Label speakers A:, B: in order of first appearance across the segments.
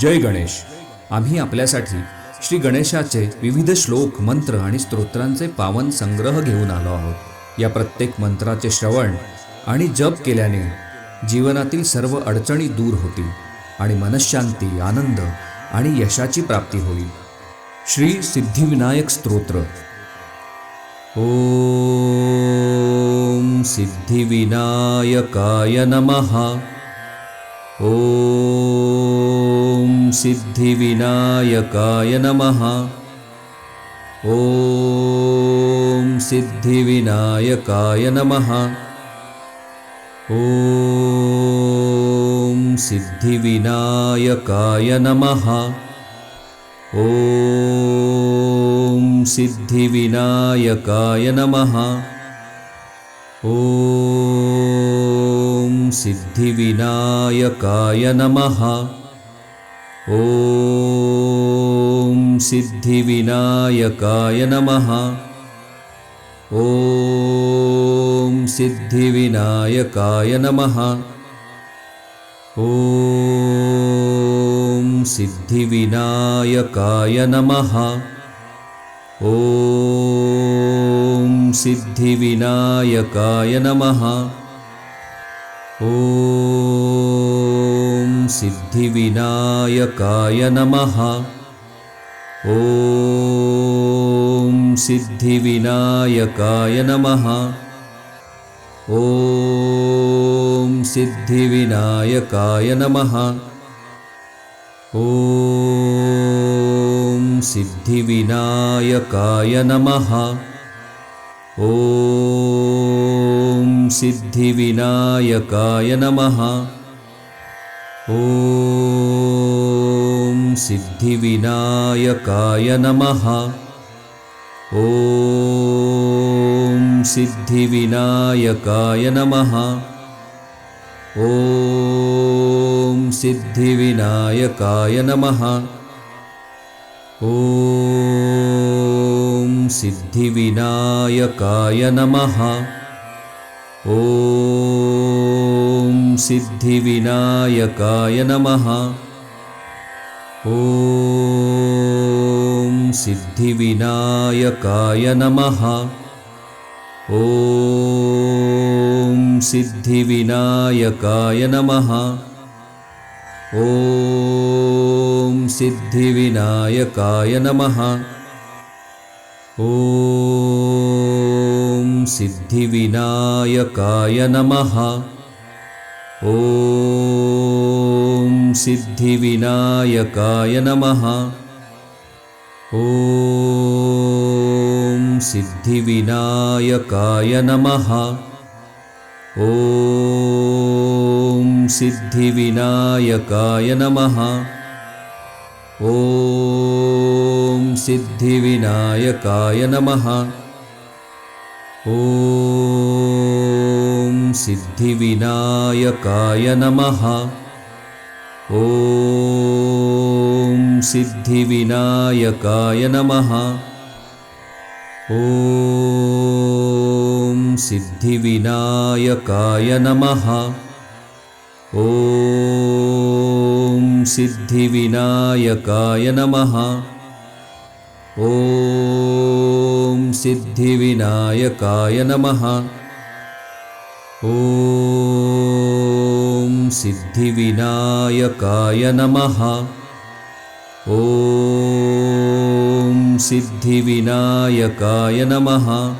A: जय गणेश. आम्ही आपल्यासाठी श्री गणेशाचे विविध श्लोक मंत्र आणि स्तोत्रांचे पावन संग्रह घेऊन आलो आहोत. या प्रत्येक मंत्राचे श्रवण आणि जप केल्याने जीवनातील सर्व अडचणी दूर होतील आणि मनशांती आनंद आणि यशाची प्राप्ती होईल. श्री सिद्धिविनायक स्तोत्र. ॐ सिद्धिविनायकाय नमः. ॐ सिद्धिविनायकाय नमः। ॐ सिद्धिविनायकाय नमः। ॐ सिद्धिविनायकाय नमः। ॐ सिद्धिविनायकाय नमः। ॐ सिद्धिविनायकाय नमः ॐ सिद्धिविनायकाय नमः। ॐ सिद्धिविनायकाय नमः। ॐ सिद्धिविनायकाय नमः। ॐ सिद्धिविनायकाय नमः। ॐ सिद्धिविनायकाय नमः। ॐ सिद्धिविनायकाय नमः। ॐ सिद्धिविनायकाय नमः। ॐ सिद्धिविनायकाय नमः। ॐ सिद्धिविनायकाय नमः ॐ सिद्धिविनायकाय नमः। ॐ सिद्धिविनायकाय नमः। ॐ सिद्धिविनायकाय नमः। ॐ सिद्धिविनायकाय नमः ॐ सिद्धिविनायकाय नमः। ॐ सिद्धिविनायकाय नमः। ॐ सिद्धिविनायकाय नमः। ॐ सिद्धिविनायकाय नमः। ॐ सिद्धिविनायकाय नमः। ॐ सिद्धिविनायकाय नमः। ॐ सिद्धिविनायकाय नमः। ॐ सिद्धिविनायकाय नमः। ॐ सिद्धिविनायकाय नमः ॐ सिद्धिविनायकाय नमः। ॐ सिद्धिविनायकाय नमः। ॐ सिद्धिविनायकाय नमः। ॐ सिद्धिविनायकाय नमः ॐ सिद्धिविनायकाय नमः। ॐ सिद्धिविनायकाय नमः। ॐ सिद्धिविनायकाय नमः।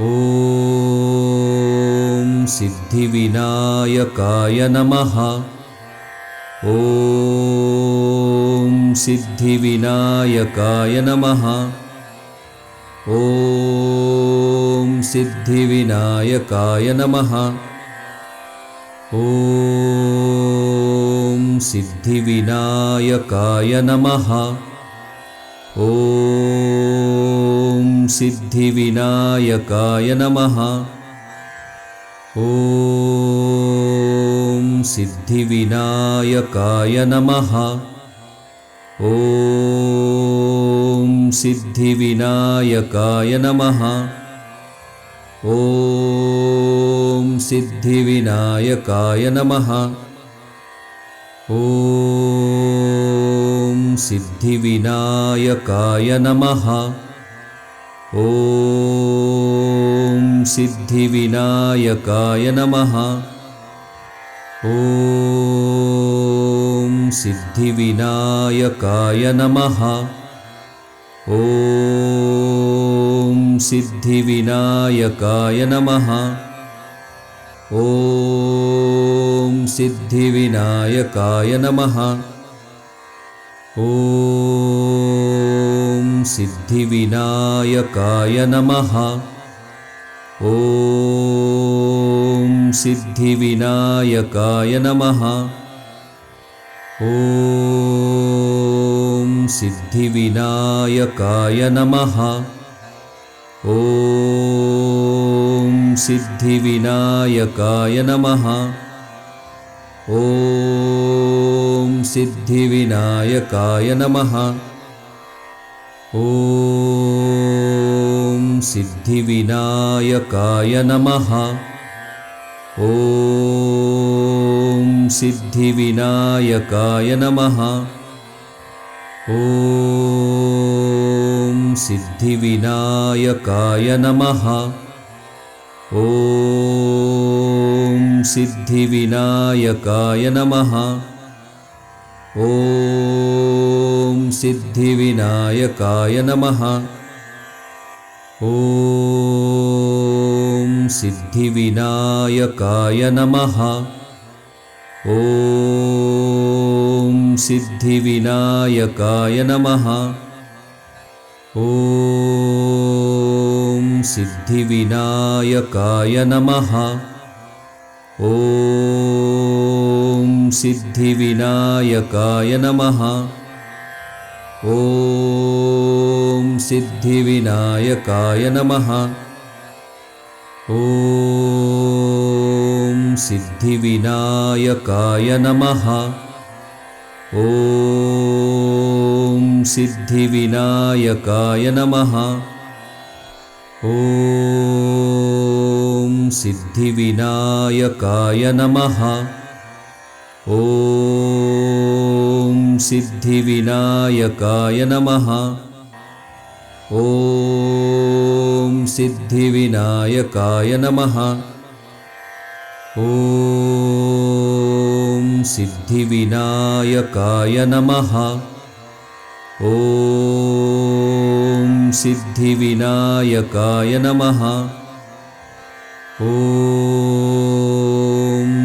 A: ॐ सिद्धिविनायकाय नमः ॐ सिद्धिविनायकाय नमः। ॐ सिद्धिविनायकाय नमः। ॐ सिद्धिविनायकाय नमः। ॐ सिद्धिविनायकाय नमः ॐ सिद्धिविनायकाय नमः। ॐ सिद्धिविनायकाय नमः। ॐ सिद्धिविनायकाय नमः। ॐ सिद्धिविनायकाय नमः ॐ सिद्धिविनायकाय नमः। ॐ सिद्धिविनायकाय नमः। ॐ सिद्धिविनायकाय नमः। ॐ सिद्धिविनायकाय नमः। ॐ सिद्धिविनायकाय नमः। ॐ सिद्धिविनायकाय नमः। ॐ सिद्धिविनायकाय नमः। ॐ सिद्धिविनायकाय नमः। ॐ सिद्धिविनायकाय नमः ॐ सिद्धिविनायकाय नमः। ॐ सिद्धिविनायकाय नमः। ॐ सिद्धिविनायकाय नमः। ॐ सिद्धिविनायकाय नमः ॐ सिद्धिविनायकाय नमः। ॐ सिद्धिविनायकाय नमः। ॐ सिद्धिविनायकाय नमः। ॐ सिद्धिविनायकाय नमः। ॐ सिद्धिविनायकाय नमः। ॐ सिद्धिविनायकाय नमः। ॐ सिद्धिविनायकाय नमः। ॐ सिद्धिविनायकाय नमः। ॐ सिद्धिविनायकाय नमः ॐ सिद्धिविनायकाय नमः। ॐ सिद्धिविनायकाय नमः। ॐ सिद्धिविनायकाय नमः। ॐ सिद्धिविनायकाय नमः। ॐ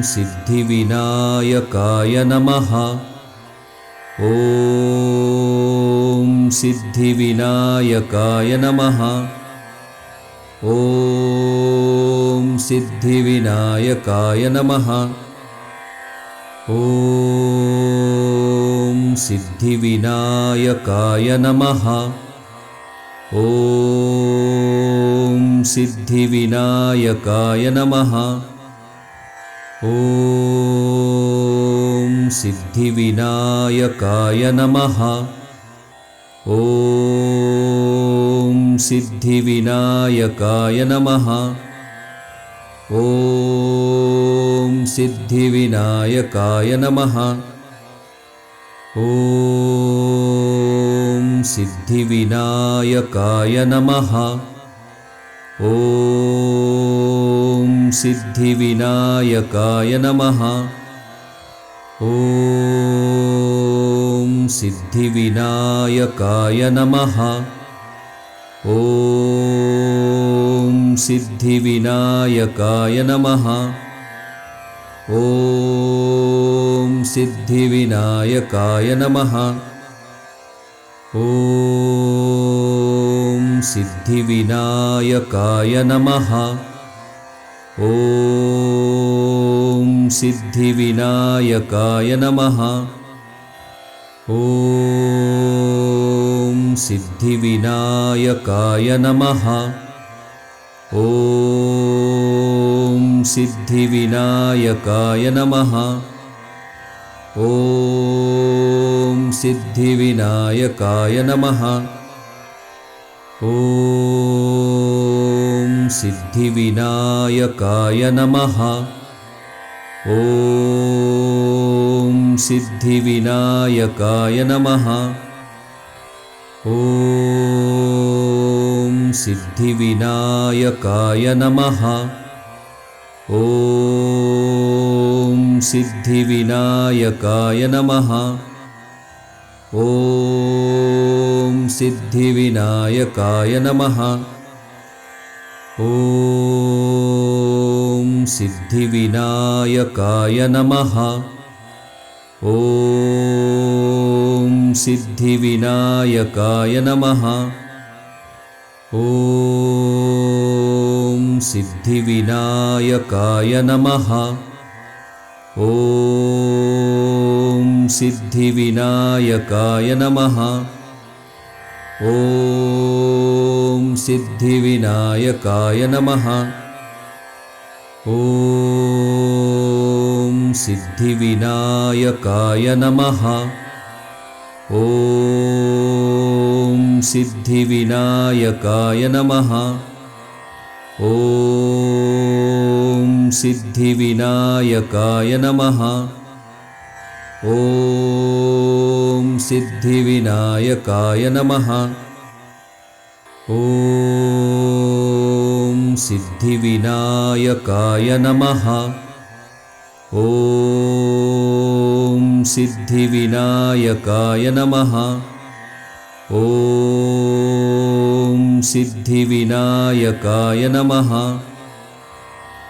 A: सिद्धिविनायकाय नमः। ॐ सिद्धिविनायकाय नमः। ॐ सिद्धिविनायकाय नमः। ॐ सिद्धिविनायकाय नमः। ॐ सिद्धिविनायकाय नमः ॐ सिद्धिविनायकाय नमः। ॐ सिद्धिविनायकाय नमः। ॐ सिद्धिविनायकाय नमः। ॐ सिद्धिविनायकाय नमः ॐ सिद्धिविनायकाय नमः। ॐ सिद्धिविनायकाय नमः। ॐ सिद्धिविनायकाय नमः। ॐ सिद्धिविनायकाय नमः। ॐ सिद्धिविनायकाय नमः। ॐ सिद्धिविनायकाय नमः। ॐ सिद्धिविनायकाय नमः। ॐ सिद्धिविनायकाय नमः। ॐ सिद्धिविनायकाय नमः ॐ सिद्धिविनायकाय नमः। ॐ सिद्धिविनायकाय नमः। ॐ सिद्धिविनायकाय नमः। ॐ सिद्धिविनायकाय नमः ॐ सिद्धिविनायकाय नमः। ॐ सिद्धिविनायकाय नमः। ॐ सिद्धिविनायकाय नमः। ॐ सिद्धिविनायकाय नमः। ॐ सिद्धिविनायकाय नमः। ॐ सिद्धिविनायकाय नमः। ॐ सिद्धिविनायकाय नमः। ॐ सिद्धिविनायकाय नमः। ॐ सिद्धिविनायकाय नमः ॐ सिद्धिविनायकाय नमः। ॐ सिद्धिविनायकाय नमः। ॐ सिद्धिविनायकाय नमः। ॐ सिद्धिविनायकाय नमः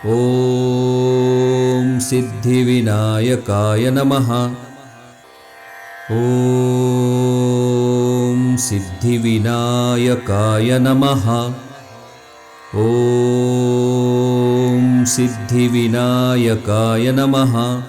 A: ॐ सिद्धिविनायकाय नमः। ॐ सिद्धिविनायकाय नमः। ॐ सिद्धिविनायकाय नमः